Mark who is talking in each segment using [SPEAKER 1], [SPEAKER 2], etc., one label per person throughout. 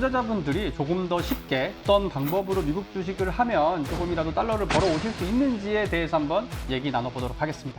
[SPEAKER 1] 투자자분들이 조금 더 쉽게 어떤 방법으로 미국 주식을 하면 조금이라도 달러를 벌어 오실 수 있는지에 대해서 한번 얘기 나눠보도록 하겠습니다.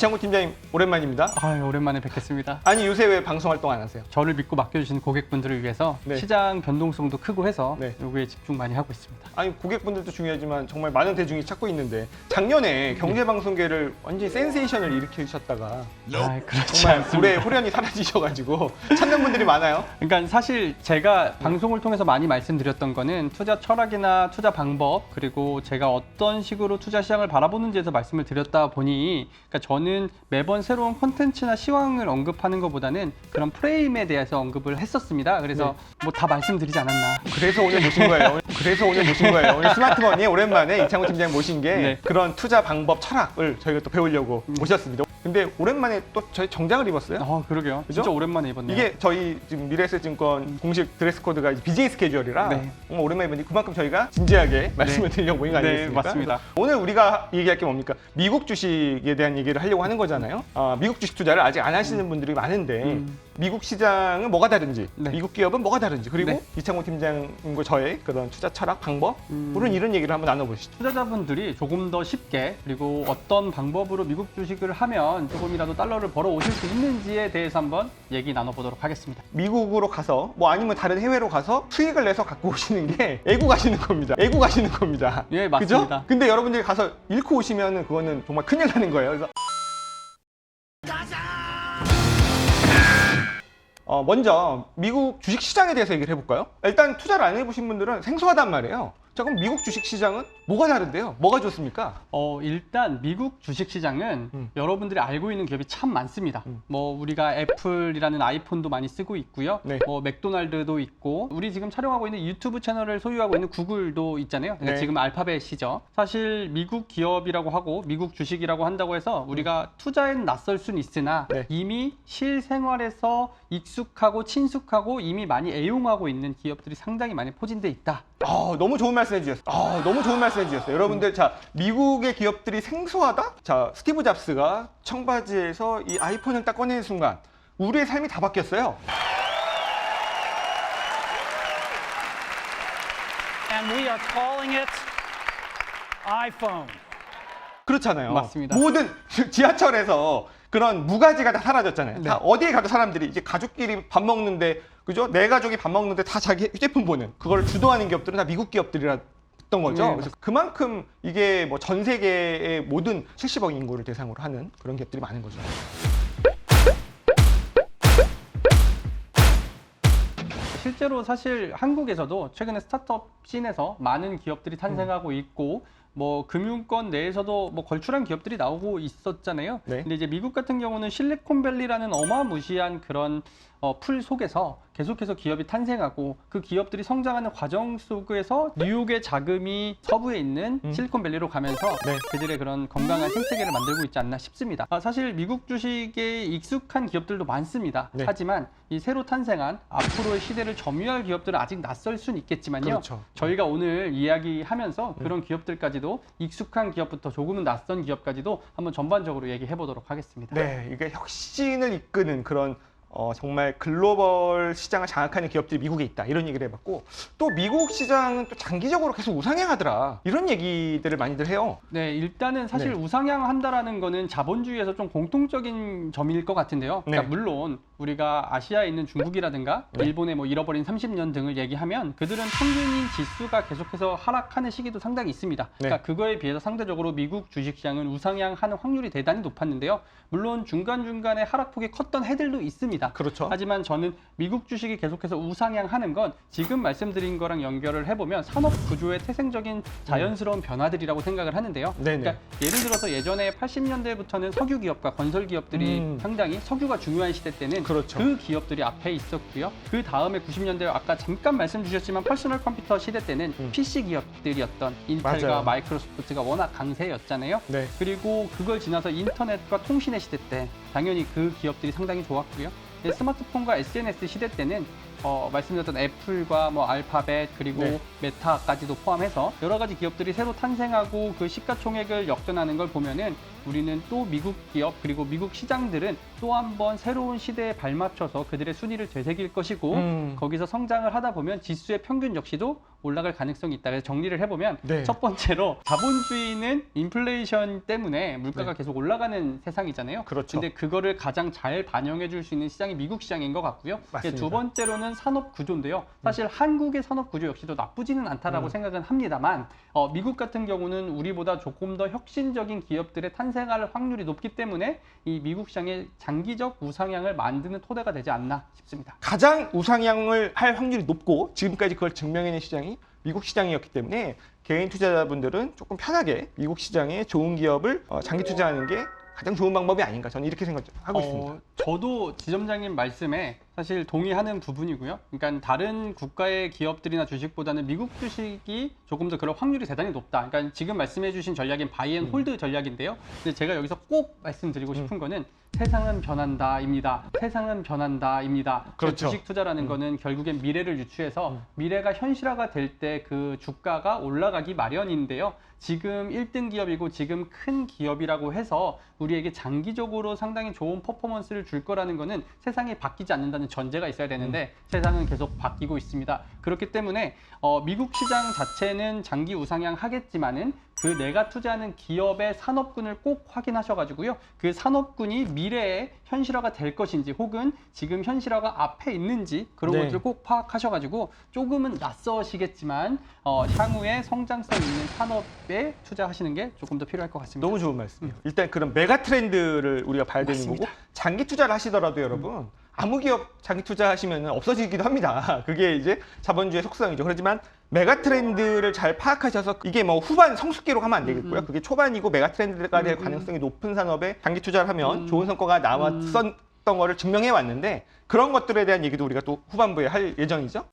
[SPEAKER 2] 이창구 팀장님 오랜만입니다.
[SPEAKER 1] 아유, 오랜만에 뵙겠습니다.
[SPEAKER 2] 아니 요새 왜 방송 활동 안 하세요?
[SPEAKER 1] 저를 믿고 맡겨주신 고객분들을 위해서
[SPEAKER 2] 네.
[SPEAKER 1] 시장 변동성도 크고 해서
[SPEAKER 2] 네.
[SPEAKER 1] 여기에 집중 많이 하고 있습니다.
[SPEAKER 2] 아니 고객분들도 중요하지만 정말 많은 대중이 찾고 있는데 작년에 경제 방송계를 완전히 센세이션을 일으키셨다가
[SPEAKER 1] 아, 그렇지
[SPEAKER 2] 정말
[SPEAKER 1] 않습니다.
[SPEAKER 2] 불에 호련히 사라지셔가지고 찾는 분들이 많아요.
[SPEAKER 1] 그러니까 사실 제가 방송을 통해서 많이 말씀드렸던 거는 투자 철학이나 투자 방법 그리고 제가 어떤 식으로 투자 시장을 바라보는지에서 말씀을 드렸다 보니 그러니까 저는 매번 새로운 콘텐츠나 시황을 언급하는 것보다는 그런 프레임에 대해서 언급을 했었습니다. 그래서 뭐 다 말씀드리지 않았나.
[SPEAKER 2] 그래서 오늘 모신 거예요. 그래서 오늘 모신 거예요. 오늘 스마트머니에 오랜만에 이창호 팀장님 모신 게
[SPEAKER 1] 네.
[SPEAKER 2] 그런 투자 방법 철학을 저희가 또 배우려고 모셨습니다. 근데 오랜만에 또 저희 정장을 입었어요.
[SPEAKER 1] 어, 그러게요.
[SPEAKER 2] 그죠?
[SPEAKER 1] 진짜 오랜만에 입었네요.
[SPEAKER 2] 이게 저희 지금 미래에셋증권 공식 드레스 코드가 이제 BJ 스케줄이라
[SPEAKER 1] 네.
[SPEAKER 2] 정말 오랜만에 보니 그만큼 저희가 진지하게 말씀을 드리려고 모인 거
[SPEAKER 1] 네,
[SPEAKER 2] 아니겠습니까?
[SPEAKER 1] 맞습니다.
[SPEAKER 2] 오늘 우리가 얘기할 게 뭡니까? 미국 주식에 대한 얘기를 하려고 하는 거잖아요. 아, 미국 주식 투자를 아직 안 하시는 분들이 많은데
[SPEAKER 1] 음.
[SPEAKER 2] 미국 시장은 뭐가 다른지,
[SPEAKER 1] 네.
[SPEAKER 2] 미국 기업은 뭐가 다른지, 그리고
[SPEAKER 1] 네.
[SPEAKER 2] 이창호 팀장님과 저의 그런 투자 철학 방법,
[SPEAKER 1] 음.
[SPEAKER 2] 그런 이런 얘기를 한번 나눠보시죠.
[SPEAKER 1] 투자자분들이 조금 더 쉽게 그리고 어떤 방법으로 미국 주식을 하면 조금이라도 달러를 벌어 오실 수 있는지에 대해서 한번 얘기 나눠보도록 하겠습니다.
[SPEAKER 2] 미국으로 가서 뭐 아니면 다른 해외로 가서 수익을 내서 갖고 오시는 게 애고 가시는 겁니다. 애고 가시는 겁니다.
[SPEAKER 1] 예, 맞습니다.
[SPEAKER 2] 그죠? 근데 여러분들이 가서 잃고 오시면은 그거는 정말 큰일 나는 거예요. 그래서 어, 먼저 미국 주식 시장에 대해서 얘기를 해볼까요? 일단 투자를 안 해보신 분들은 생소하단 말이에요. 자, 그럼 미국 주식 시장은 뭐가 다른데요? 뭐가 좋습니까?
[SPEAKER 1] 어, 일단 미국 주식 시장은
[SPEAKER 2] 음.
[SPEAKER 1] 여러분들이 알고 있는 기업이 참 많습니다.
[SPEAKER 2] 음.
[SPEAKER 1] 뭐 우리가 애플이라는 아이폰도 많이 쓰고 있고요.
[SPEAKER 2] 네.
[SPEAKER 1] 뭐 맥도날드도 있고 우리 지금 촬영하고 있는 유튜브 채널을 소유하고 있는 구글도 있잖아요. 그러니까
[SPEAKER 2] 네.
[SPEAKER 1] 지금 알파벳이죠. 사실 미국 기업이라고 하고 미국 주식이라고 한다고 해서 우리가 투자엔 낯설 수는 있으나
[SPEAKER 2] 네.
[SPEAKER 1] 이미 실생활에서 익숙하고 친숙하고 이미 많이 애용하고 있는 기업들이 상당히 많이 포진돼 있다.
[SPEAKER 2] 아, 너무 좋은 말씀 해주셨어요. 아, 너무 좋은 말씀 해주셨어요. 여러분들, 자, 미국의 기업들이 생소하다? 자, 스티브 잡스가 청바지에서 이 아이폰을 딱 꺼내는 순간, 우리의 삶이 다 바뀌었어요.
[SPEAKER 3] and we are calling it iPhone.
[SPEAKER 2] 그렇잖아요.
[SPEAKER 1] 맞습니다.
[SPEAKER 2] 모든 지하철에서 그런 무가지가 다 사라졌잖아요.
[SPEAKER 1] 네.
[SPEAKER 2] 다 어디에 가도 사람들이 이제 가족끼리 밥 먹는데, 그죠? 내 가족이 밥 먹는데 다 자기 휴대폰 보는, 그걸 주도하는 기업들은 다 미국 기업들이라 했던 거죠.
[SPEAKER 1] 네,
[SPEAKER 2] 그래서 그만큼 이게 뭐 전 세계의 모든 70억 인구를 대상으로 하는 그런 기업들이 많은 거죠.
[SPEAKER 1] 실제로 사실 한국에서도 최근에 스타트업 씬에서 많은 기업들이 탄생하고 있고 뭐 금융권 내에서도 뭐 걸출한 기업들이 나오고 있었잖아요.
[SPEAKER 2] 네.
[SPEAKER 1] 근데 이제 미국 같은 경우는 실리콘밸리라는 어마무시한 그런 어, 풀 속에서 계속해서 기업이 탄생하고 그 기업들이 성장하는 과정 속에서 뉴욕의 자금이 서부에 있는
[SPEAKER 2] 음.
[SPEAKER 1] 실리콘밸리로 가면서
[SPEAKER 2] 네.
[SPEAKER 1] 그들의 그런 건강한 생태계를 만들고 있지 않나 싶습니다. 아, 사실 미국 주식에 익숙한 기업들도 많습니다.
[SPEAKER 2] 네.
[SPEAKER 1] 하지만 이 새로 탄생한 앞으로의 시대를 점유할 기업들은 아직 낯설 수는 있겠지만요.
[SPEAKER 2] 그렇죠.
[SPEAKER 1] 저희가 오늘 이야기하면서 그런 기업들까지도 익숙한 기업부터 조금은 낯선 기업까지도 한번 전반적으로 얘기해 보도록 하겠습니다.
[SPEAKER 2] 네, 이게 혁신을 이끄는 그런 어, 정말 글로벌 시장을 장악하는 기업들이 미국에 있다 이런 얘기를 해봤고 또 미국 시장은 또 장기적으로 계속 우상향하더라 이런 얘기들을 많이들 해요.
[SPEAKER 1] 네, 일단은 사실
[SPEAKER 2] 네.
[SPEAKER 1] 우상향한다라는 거는 자본주의에서 좀 공통적인 점일 것 같은데요. 그러니까
[SPEAKER 2] 네.
[SPEAKER 1] 물론 우리가 아시아에 있는 중국이라든가
[SPEAKER 2] 네.
[SPEAKER 1] 일본의 뭐 잃어버린 30년 등을 얘기하면 그들은 평균인 지수가 계속해서 하락하는 시기도 상당히 있습니다.
[SPEAKER 2] 네.
[SPEAKER 1] 그러니까 그거에 비해서 상대적으로 미국 주식시장은 우상향하는 확률이 대단히 높았는데요. 물론 중간중간에 하락폭이 컸던 해들도 있습니다.
[SPEAKER 2] 그렇죠.
[SPEAKER 1] 하지만 저는 미국 주식이 계속해서 우상향하는 건 지금 말씀드린 거랑 연결을 해보면 산업 구조의 태생적인 자연스러운 변화들이라고 생각을 하는데요.
[SPEAKER 2] 음. 네네.
[SPEAKER 1] 그러니까 예를 들어서 예전에 80년대부터는 석유 기업과 건설 기업들이
[SPEAKER 2] 음.
[SPEAKER 1] 상당히 석유가 중요한 시대 때는
[SPEAKER 2] 그렇죠.
[SPEAKER 1] 그 기업들이 앞에 있었고요. 그 다음에 90년대 아까 잠깐 말씀 주셨지만 퍼스널 컴퓨터 시대 때는
[SPEAKER 2] 음.
[SPEAKER 1] PC 기업들이었던 인텔과
[SPEAKER 2] 맞아요.
[SPEAKER 1] 마이크로소프트가 워낙 강세였잖아요.
[SPEAKER 2] 네.
[SPEAKER 1] 그리고 그걸 지나서 인터넷과 통신의 시대 때 당연히 그 기업들이 상당히 좋았고요. 네, 스마트폰과 SNS 시대 때는 어, 말씀드렸던 애플과 뭐 알파벳 그리고
[SPEAKER 2] 네.
[SPEAKER 1] 메타까지도 포함해서 여러 가지 기업들이 새로 탄생하고 그 시가총액을 역전하는 걸 보면은 우리는 또 미국 기업 그리고 미국 시장들은 또 한 번 새로운 시대에 발맞춰서 그들의 순위를 되새길 것이고
[SPEAKER 2] 음.
[SPEAKER 1] 거기서 성장을 하다 보면 지수의 평균 역시도 올라갈 가능성이 있다. 그래서 정리를 해보면
[SPEAKER 2] 네.
[SPEAKER 1] 첫 번째로 자본주의는 인플레이션 때문에 물가가
[SPEAKER 2] 네.
[SPEAKER 1] 계속 올라가는 세상이잖아요.
[SPEAKER 2] 그렇죠.
[SPEAKER 1] 근데 그거를 가장 잘 반영해 줄 수 있는 시장이 미국 시장인 것 같고요.
[SPEAKER 2] 맞습니다.
[SPEAKER 1] 두 번째로는 산업 구조인데요. 사실 한국의 산업 구조 역시도 나쁘지는 않다라고
[SPEAKER 2] 음.
[SPEAKER 1] 생각은 합니다만 어, 미국 같은 경우는 우리보다 조금 더 혁신적인 기업들의 탄생할 확률이 높기 때문에 이 미국 시장의 장기적 우상향을 만드는 토대가 되지 않나 싶습니다.
[SPEAKER 2] 가장 우상향을 할 확률이 높고 지금까지 그걸 증명해낸 시장이 미국 시장이었기 때문에 개인 투자자분들은 조금 편하게 미국 시장에 좋은 기업을 어, 장기 투자하는 게 가장 좋은 방법이 아닌가 저는 이렇게 생각하고 있습니다.
[SPEAKER 1] 어, 저도 지점장님 말씀에 사실 동의하는 부분이고요. 그러니까 다른 국가의 기업들이나 주식보다는 미국 주식이 조금 더 그런 확률이 대단히 높다. 그러니까 지금 말씀해주신 전략인 바이앤
[SPEAKER 2] 음.
[SPEAKER 1] 홀드 전략인데요. 근데 제가 여기서 꼭 말씀드리고 싶은 거는 세상은 변한다입니다. 세상은 변한다입니다.
[SPEAKER 2] 그렇죠.
[SPEAKER 1] 주식 투자라는 거는 결국엔 미래를 유추해서 미래가 현실화가 될 때 그 주가가 올라가기 마련인데요. 지금 1등 기업이고 지금 큰 기업이라고 해서 우리에게 장기적으로 상당히 좋은 퍼포먼스를 줄 거라는 거는 세상이 바뀌지 않는다는 전제가 있어야 되는데 세상은 계속 바뀌고 있습니다. 그렇기 때문에 어, 미국 시장 자체는 장기 우상향 하겠지만은 그 내가 투자하는 기업의 산업군을 꼭 확인하셔가지고요. 그 산업군이 미래에 현실화가 될 것인지 혹은 지금 현실화가 앞에 있는지 그런
[SPEAKER 2] 네.
[SPEAKER 1] 것들을 꼭 파악하셔가지고 조금은 낯서시겠지만 어, 향후에 성장성 있는 산업에 투자하시는 게 조금 더 필요할 것 같습니다.
[SPEAKER 2] 너무 좋은 말씀이에요. 일단 그런 메가 트렌드를 우리가 봐야 되는
[SPEAKER 1] 맞습니다.
[SPEAKER 2] 거고 장기 투자를 하시더라도 여러분 아무 기업 장기 투자하시면 없어지기도 합니다. 그게 이제 자본주의 속성이죠. 그렇지만 메가 트렌드를 잘 파악하셔서 이게 뭐 후반 성숙기로 가면 안 되겠고요. 그게 초반이고 메가 트렌드가 될
[SPEAKER 1] 음, 음.
[SPEAKER 2] 가능성이 높은 산업에 장기 투자를 하면
[SPEAKER 1] 음.
[SPEAKER 2] 좋은 성과가 나왔었던 거를 증명해 왔는데 그런 것들에 대한 얘기도 우리가 또 후반부에 할 예정이죠.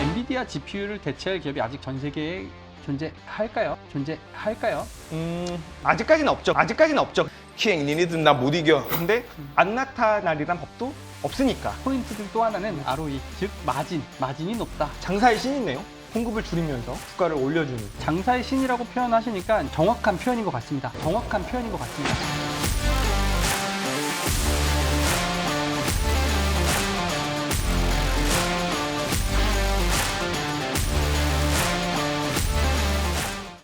[SPEAKER 1] 엔비디아 GPU를 대체할 기업이 아직 전 세계에 존재할까요? 존재할까요?
[SPEAKER 2] 음, 아직까지는 없죠. 아직까지는 없죠.
[SPEAKER 4] 킹, 니네들 나 못 이겨.
[SPEAKER 2] 근데 안 나타나리란 법도 없으니까.
[SPEAKER 1] 포인트 중 또 하나는 ROE, 즉 마진, 마진이 높다.
[SPEAKER 2] 장사의 신이네요. 공급을 줄이면서 국가를 올려주는.
[SPEAKER 1] 장사의 신이라고 표현하시니까 정확한 표현인 것 같습니다. 정확한 표현인 것 같습니다.